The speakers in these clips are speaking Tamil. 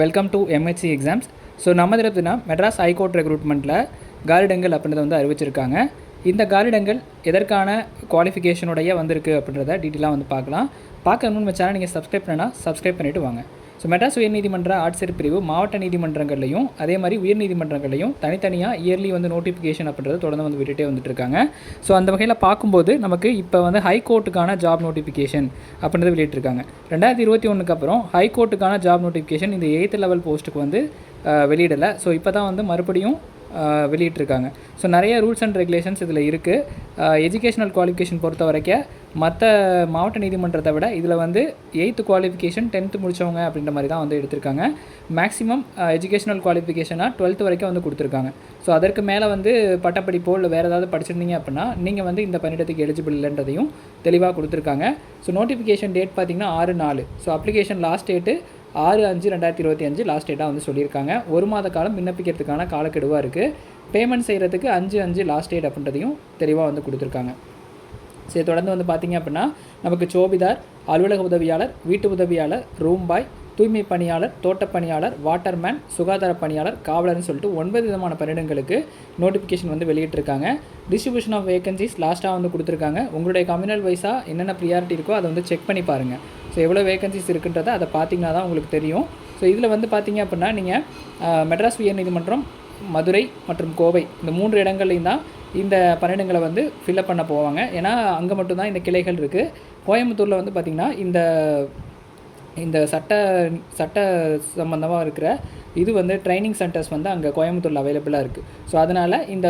Welcome to MHC exams so நம்ம தரப்புனா மெட்ராஸ் ஹைகோர்ட் ரெக்ரூட்மெண்ட்டில் காலிடங்கள் அப்படின்றத வந்து அறிவிச்சிருக்காங்க. இந்த காலிடங்கள் எதற்கான குவாலிஃபிகேஷனுடைய வந்திருக்கு அப்படின்றத டீட்டெயிலாக வந்து பார்க்கலாம். பார்க்க வச்சாலும் நீங்கள் சப்ஸ்கிரைப் பண்ணால் சப்ஸ்கிரைப் பண்ணிவிட்டு வாங்க. ஸோ மெட்ராஸ் உயர்நீதிமன்ற ஆட்சியர் பிரிவு மாவட்ட நீதிமன்றங்கள்லையும் அதே மாதிரி உயர்நீதிமன்றங்கள்லையும் தனித்தனியாக இயர்லி வந்து நோட்டிஃபிகேஷன் அப்படின்றது தொடர்ந்து வந்து விட்டுட்டே வந்துட்டு இருக்காங்க ஸோ அந்த வகையில் பார்க்கும்போது நமக்கு இப்போ வந்து ஹைகோர்ட்டுக்கான ஜாப் நோட்டிஃபிகேஷன் அப்படின்றது வெளியிட்டிருக்காங்க ரெண்டாயிரத்தி இருபத்தி ஒன்றுக்கு அப்புறம் ஹைகோர்ட்டுக்கான ஜாப் நோட்டிஃபிகேஷன் இந்த எயித்து லெவல் போஸ்ட்டுக்கு வந்து வெளியிடலை ஸோ இப்போ தான் வந்து மறுபடியும் வெளியிட்டிருக்காங்க ஸோ நிறைய ரூல்ஸ் அண்ட் ரெகுலேஷன்ஸ் இதில் இருக்குது எஜுகேஷனல் குவாலிஃபிகேஷன் பொறுத்த வரைக்கும் மற்ற மாவட்ட நீதிமன்றத்தை விட இதில் வந்து எயித்து குவாலிஃபிகேஷன் டென்த்து முடித்தவங்க அப்படின்ற மாதிரி தான் வந்து எடுத்திருக்காங்க. மேக்ஸிமம் எஜுகேஷனல் குவாலிஃபிகேஷனாக டுவெல்த்து வரைக்கும் வந்து கொடுத்துருக்காங்க. ஸோ அதற்கு மேலே வந்து பட்டப்படிப்போ இல்லை வேறு ஏதாவது படிச்சிருந்தீங்க அப்படின்னா நீங்கள் வந்து இந்த பணியிடத்துக்கு எலிஜிபிள் இல்லைன்றதையும் தெளிவாக கொடுத்துருக்காங்க. ஸோ நோட்டிஃபிகேஷன் டேட் பார்த்திங்கன்னா ஆறு நாலு. ஸோ அப்ளிகேஷன் லாஸ்ட் டேட்டு ஆறு அஞ்சு ரெண்டாயிரத்தி இருபத்தி அஞ்சு லாஸ்ட் டேட்டாக வந்து சொல்லியிருக்காங்க. ஒரு மாத காலம் விண்ணப்பிக்கிறதுக்கான காலக்கெடுவாக இருக்குது பேமெண்ட் செய்கிறதுக்கு அஞ்சு அஞ்சு லாஸ்ட் டேட் அப்படின்றதையும் தெளிவாக வந்து கொடுத்துருக்காங்க. சரி தொடர்ந்து வந்து பார்த்திங்க அப்படின்னா நமக்கு சோபிதார் அலுவலக உதவியாளர் வீட்டு உதவியாளர் ரூம்பாய் தூய்மை பணியாளர் தோட்டப் பணியாளர் வாட்டர்மேன் சுகாதார பணியாளர் காவலர்னு சொல்லிட்டு ஒன்பது விதமான பணியிடங்களுக்கு நோட்டிஃபிகேஷன் வந்து வெளியிட்டிருக்காங்க. டிஸ்ட்ரிபியூஷன் ஆஃப் வேகன்சிஸ் லாஸ்ட்டாக வந்து கொடுத்துருக்காங்க. உங்களுடைய கம்யூனல் வைஸாக என்னென்ன ப்ரியாரிட்டி இருக்கோ அதை வந்து செக் பண்ணி பாருங்கள் ஸோ எவ்வளோ வேகன்சிஸ் இருக்குன்றதை அதை பார்த்தீங்கன்னா தான் உங்களுக்கு தெரியும். ஸோ இதில் வந்து பார்த்தீங்க அப்படின்னா நீங்கள் மெட்ராஸ் உயர்நீதிமன்றம் மதுரை மற்றும் கோவை இந்த மூன்று இடங்கள்லையும் தான் இந்த பணியிடங்களை வந்து ஃபில்அப் பண்ண போவாங்க. ஏன்னா அங்கே மட்டும்தான் இந்த கிளைகள் இருக்குது கோயம்புத்தூரில் வந்து பார்த்திங்கன்னா இந்த இந்த சட்ட சட்ட சம்மந்தமாக இருக்கிற இது வந்து ட்ரைனிங் சென்டர்ஸ் வந்து அங்கே கோயம்புத்தூரில் அவைலபிளாக இருக்குது ஸோ அதனால் இந்த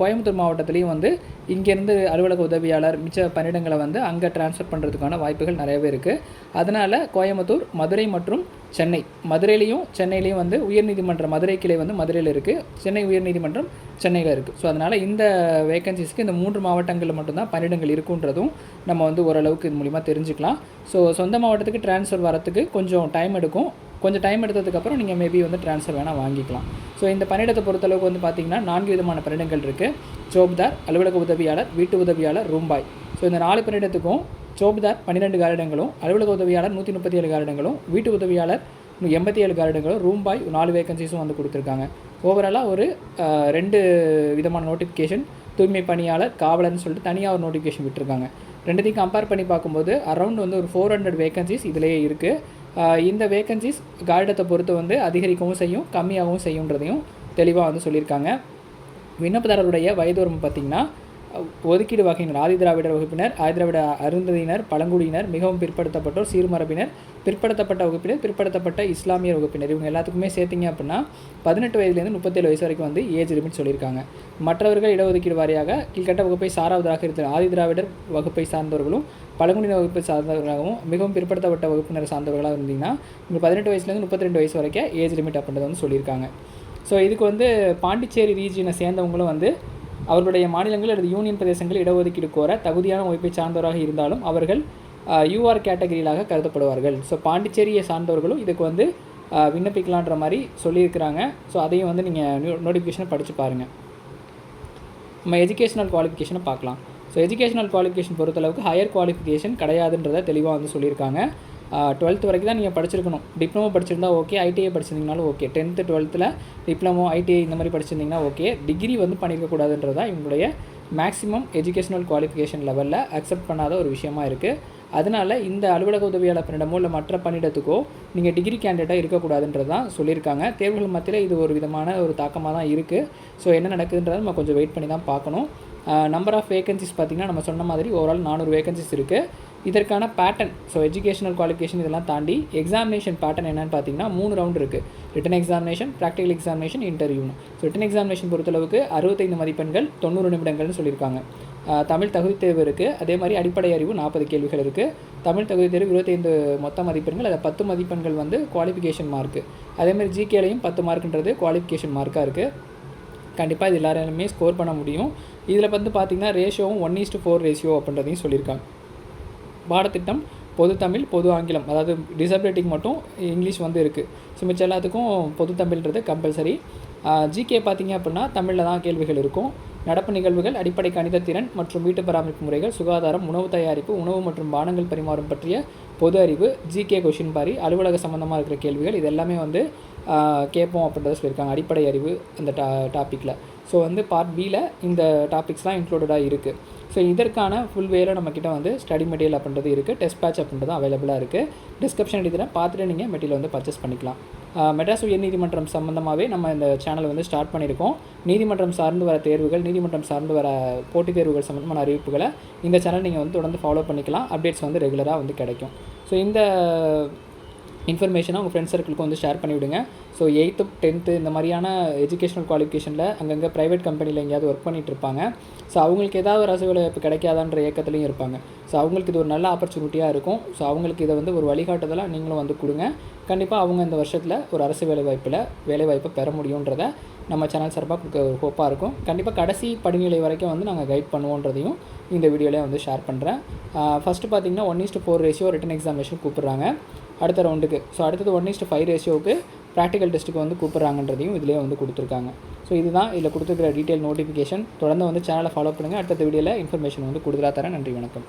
கோயம்புத்தூர் மாவட்டத்துலேயும் வந்து இங்கேருந்து அலுவலக உதவியாளர் மிச்ச பணியிடங்களை வந்து அங்கே டிரான்ஸ்ஃபர் பண்ணுறதுக்கான வாய்ப்புகள் நிறையவே இருக்குது அதனால் கோயம்புத்தூர் மதுரை மற்றும் சென்னை. மதுரையிலையும் சென்னையிலையும் வந்து உயர்நீதிமன்ற மதுரை கிளை வந்து மதுரையில் இருக்குது சென்னை உயர்நீதிமன்றம் சென்னையில் இருக்குது ஸோ அதனால் இந்த வேகன்சிஸ்க்கு இந்த மூன்று மாவட்டங்களில் மட்டும்தான் பணியிடங்கள் இருக்குன்றதும் நம்ம வந்து ஓரளவுக்கு இது மூலிமா தெரிஞ்சுக்கலாம். ஸோ சொந்த மாவட்டத்துக்கு ட்ரான்ஸ்ஃபர் வரத்துக்கு கொஞ்சம் டைம் எடுக்கும். கொஞ்சம் டைம் எடுத்ததுக்கப்புறம் நீங்கள் மேபி வந்து ட்ரான்ஸ்ஃபர் வேணால் வாங்கிக்கலாம். ஸோ இந்த பணியிடத்தை பொறுத்தளவுக்கு வந்து பார்த்திங்கன்னா நான்கு விதமான பணியிடங்கள் இருக்குது சோப்தார் அலுவலக உதவியாளர் வீட்டு உதவியாளர் ரூம்பாய். ஸோ இந்த நாலு பணியிடத்துக்கும் சோப்தார் பன்னிரெண்டு காரிடங்களும் அலுவலக உதவியாளர் நூற்றி முப்பத்தி ஏழு காரிடங்களும் வீட்டு உதவியாளர் எண்பத்தி ஏழு காரிடங்களும் ரூம்பாய் நாலு வேகன்சிஸும் வந்து கொடுத்துருக்காங்க. ஓவராலாக ஒரு ரெண்டு விதமான நோட்டிஃபிகேஷன் தூய்மை பணியாளர் காவலர்னு சொல்லிட்டு தனியாக ஒரு நோட்டிஃபிகேஷன் விட்டுருக்காங்க. ரெண்டுத்தையும் கம்பேர் பண்ணி பார்க்கும்போது அரௌண்ட் வந்து ஒரு ஃபோர் ஹண்ட்ரட் வேகன்சிஸ் இதிலேயே இருக்குது இந்த வேக்கன்சிஸ் கார்டத்தை பொறுத்து வந்து அதிகரிக்கவும் செய்யும் கம்மியாகவும் செய்யுன்றதையும் தெளிவாக வந்து சொல்லியிருக்காங்க. விண்ணப்பதாரருடைய வயது வரம்பு பார்த்திங்கன்னா ஒதுக்கீடு வகையினர் ஆதி திராவிடர் வகுப்பினர் ஆதி திராவிட அருந்ததியினர் பழங்குடியினர் மிகவும் பிற்படுத்தப்பட்டோர் சீர்மரபினர் பிற்படுத்தப்பட்ட வகுப்பினர் பிற்படுத்தப்பட்ட இஸ்லாமியர் வகுப்பினர். இவங்க எல்லாத்துக்குமே சேர்த்திங்க அப்படின்னா பதினெட்டு வயதுலேருந்து முப்பத்தேழு வயசு வரைக்கும் வந்து ஏஜ் லிமிட் சொல்லியிருக்காங்க. மற்றவர்கள் இடஒதுக்கீடு வாரியாக கீழ்கட்ட வகுப்பை சாராவதாக இருக்கிற ஆதி திராவிடர் வகுப்பை சார்ந்தவர்களும் பழங்குடியினர் வகுப்பை சார்ந்தவர்களாகவும் மிகவும் பிற்படுத்தப்பட்ட வகுப்பினர் சார்ந்தவர்களாக இருந்தீங்கன்னா உங்களுக்கு பதினெட்டு வயசுலேருந்து முப்பத்தி ரெண்டு வயசு வரைக்கும் ஏஜ் லிமிட் அப்படின்றத வந்து சொல்லியிருக்காங்க. ஸோ இதுக்கு வந்து பாண்டிச்சேரி ரீஜியனை சேர்ந்தவங்களும் வந்து அவர்களுடைய மாநிலங்கள் அல்லது யூனியன் பிரதேசங்கள் இடஒதுக்கீடு கோர தகுதியான அமைப்பை சார்ந்தவராக இருந்தாலும் அவர்கள் யூஆர் கேட்டகரியிலாக கருதப்படுவார்கள். ஸோ பாண்டிச்சேரியை சார்ந்தவர்களும் இதுக்கு வந்து விண்ணப்பிக்கலான்ற மாதிரி சொல்லியிருக்கிறாங்க. ஸோ அதையும் வந்து நீங்கள் நோட்டிஃபிகேஷனை படித்து பாருங்கள் நம்ம எஜுகேஷனல் குவாலிஃபிகேஷனை பார்க்கலாம். ஸோ எஜுகேஷனல் குவாலிஃபிகேஷன் பொறுத்தளவுக்கு ஹையர் குவாலிஃபிகேஷன் கிடையாதுன்றதை தெளிவாக வந்து சொல்லியிருக்காங்க. டுவெல்த் வரைக்கும் தான் நீங்கள் படிச்சிருக்கணும். டிப்ளமோ படிச்சிருந்தா ஓகே ஐடிஐ படிச்சிருந்தீங்கனாலும் ஓகே டென்த்து டுவெல்த்தில் டிப்ளமோ ஐடிஐ இந்த மாதிரி படிச்சிருந்தீங்கன்னா ஓகே டிகிரி வந்து பண்ணியிருக்கக்கூடாதுன்றது தான் இவங்களுடைய மேக்ஸிமம் எஜுகேஷனல் குவாலிஃபிகேஷன் லெவலில் அக்செப்ட் பண்ணாத ஒரு விஷயமா இருக்குது அதனால் இந்த அலுவலக உதவியாளர் பணியிடமோ இல்லை மற்ற பணியிடத்துக்கோ நீங்கள் டிகிரி கேண்டிடேட்டாக இருக்கக்கூடாதுன்றது தான் சொல்லியிருக்காங்க. தேர்வுகள் மத்தியில் இது ஒரு விதமான ஒரு தாக்கமாக தான் இருக்குது ஸோ என்ன நடக்குதுன்றதை நம்ம கொஞ்சம் வெயிட் பண்ணி தான் பார்க்கணும். நம்பர் ஆஃப் வேகன்சிஸ் பார்த்திங்கன்னா நம்ம சொன்ன மாதிரி ஓவரால் நானூறு வேகன்சிஸ் இருக்குது இதற்கான பேட்டர்ன் ஸோ எஜுகேஷனல் குவாலிஃபிகேஷன் இதெல்லாம் தாண்டி எக்ஸாமினேஷன் பேட்டர்ன் என்னென்னு பார்த்தீங்கன்னா மூணு ரவுண்ட் இருக்குது ரிட்டன் எக்ஸாமினேஷன் ப்ராக்டிகல் எக்ஸாமினேஷன் இன்டர்வியூன்னு ஸோ ரிட்டன் எக்ஸாமினேஷன் பொறுத்தளவுக்கு அறுபத்தைந்து மதிப்பெண்கள் தொண்ணூறு நிமிடங்கள்னு சொல்லியிருக்காங்க. தமிழ் தகுதி தேர்வு இருக்குது அதே மாதிரி அடிப்படை அறிவு நாற்பது கேள்விகள் இருக்குது தமிழ் தகுதி தேர்வு இருபத்தைந்து மொத்த மதிப்பெண்கள் அதில் பத்து மதிப்பெண்கள் வந்து குவாலிஃபிகேஷன் மார்க்கு அதேமாதிரி ஜிகேலையும் பத்து மார்க்குன்றது குவாலிஃபிகேஷன் மார்க்காக இருக்குது கண்டிப்பாக இது எல்லாருமே ஸ்கோர் பண்ண முடியும். இதில் வந்து பார்த்திங்கன்னா ரேஷியோவும் one is to four ratio அப்படின்றதையும் சொல்லியிருக்காங்க. பாடத்திட்டம் பொது தமிழ் பொது ஆங்கிலம். அதாவது டிசபிலிட்டிக்கு மட்டும் இங்கிலீஷ் வந்து இருக்குது ஸோ மிச்சம் எல்லாத்துக்கும் பொது தமிழ்ன்றது கம்பல்சரி ஜிகே பார்த்திங்க அப்படின்னா தமிழில் தான் கேள்விகள் இருக்கும். நடப்பு நிகழ்வுகள் அடிப்படை கணித திறன் மற்றும் வீட்டு பராமரிப்பு முறைகள் சுகாதாரம் உணவு தயாரிப்பு உணவு மற்றும் பானங்கள் பரிமாறும் பற்றிய பொது அறிவு ஜிகே கொஷின் பாரி அலுவலக சம்மந்தமாக இருக்கிற கேள்விகள் இது எல்லாமே வந்து கேட்போம் அப்படின்றத சொல்லியிருக்காங்க. அடிப்படை அறிவு அந்த டா டாப்பிக்கில் ஸோ வந்து பார்ட் பியில் இந்த டாபிக்ஸ்லாம் இன்க்ளூடடாக இருக்குது ஸோ இதற்கான ஃபுல் வேல நம்மக்கிட்ட வந்து ஸ்டடி மெட்டீரியல் அப்படின்றது இருக்குது டெஸ்ட் பேட்ச் அப்படின்றது அவைலபிளாக இருக்குது டிஸ்கிரிப்ஷன் எடுத்துகிறேன் பார்த்துட்டு நீங்கள் மெட்டீரியல் வந்து பர்ச்சேஸ் பண்ணிக்கலாம். மெட்ராஸ் உயர்நீதிமன்றம் சம்மந்தமாகவே நம்ம இந்த சேனல் வந்து ஸ்டார்ட் பண்ணியிருக்கோம். நீதிமன்றம் சார்ந்து வர தேர்வுகள் நீதிமன்றம் சார்ந்து வர போட்டித் தேர்வுகள் சம்மந்தமான அறிவிப்புகளை இந்த சேனல் நீங்கள் வந்து தொடர்ந்து ஃபாலோ பண்ணிக்கலாம். அப்டேட்ஸ் வந்து ரெகுலராக வந்து கிடைக்கும். ஸோ இந்த இன்ஃபர்மேஷனை உங்கள் ஃப்ரெண்ட்ஸ் சர்க்கிளுக்கு வந்து ஷேர் பண்ணிவிடுங்க. ஸோ எயித்து டென்த்து இந்த மாதிரியான எஜுகேஷனல் குவாலிஃபிகேஷனில் அங்கங்கே ப்ரைவேட் கம்பெனியில் எங்கேயாவது ஒர்க் பண்ணிட்டு இருப்பாங்க. ஸோ அவங்களுக்கு ஏதாவது ஒரு அரசு வேலைவாய்ப்பு கிடைக்காதான்ற இயக்கத்துலையும் இருப்பாங்க. ஸோ அவங்களுக்கு இது ஒரு நல்ல ஆப்பர்ச்சுனிட்டியாக இருக்கும். ஸோ அவங்களுக்கு இதை வந்து ஒரு வழிகாட்டுதலாக நீங்களும் வந்து கொடுங்க. கண்டிப்பாக அவங்க இந்த வருஷத்தில் ஒரு அரசு வேலைவாய்ப்பில் வேலைவாய்ப்பை பெற முடியுன்றத நம்ம சேனல் சார்பாக கொடுக்க ஒரு ஹோப்பாக இருக்கும். கண்டிப்பாக கடைசி படிநிலை வரைக்கும் வந்து நாங்கள் கைட் பண்ணுவோன்றதையும் இந்த வீடியோலேயே வந்து ஷேர் பண்ணுறேன் ஃபஸ்ட்டு பார்த்தீங்கன்னா one is to four ratio written examination கூப்பிட்றாங்க. அடுத்த ரவுண்டுக்கு ஸோ அடுத்தது ஒன் இஸ்ட் ஃபைவ் ரேஷியோவுக்கு ப்ராக்டிக்கல் டெஸ்ட்டுக்கு வந்து கூப்பிட்றாங்கன்றதையும் இதிலே வந்து கொடுத்துருக்காங்க. ஸோ இதுதான் இதில் கொடுத்துருக்கிற டீட்டெயில் நோட்டிஃபிகேஷன் தொடர்ந்து வந்து சேனலை ஃபாலோ பண்ணுங்கள் அடுத்த வீடியோவில் இன்ஃபர்மேஷன் வந்து கொடுக்குறா தரேன். நன்றி வணக்கம்.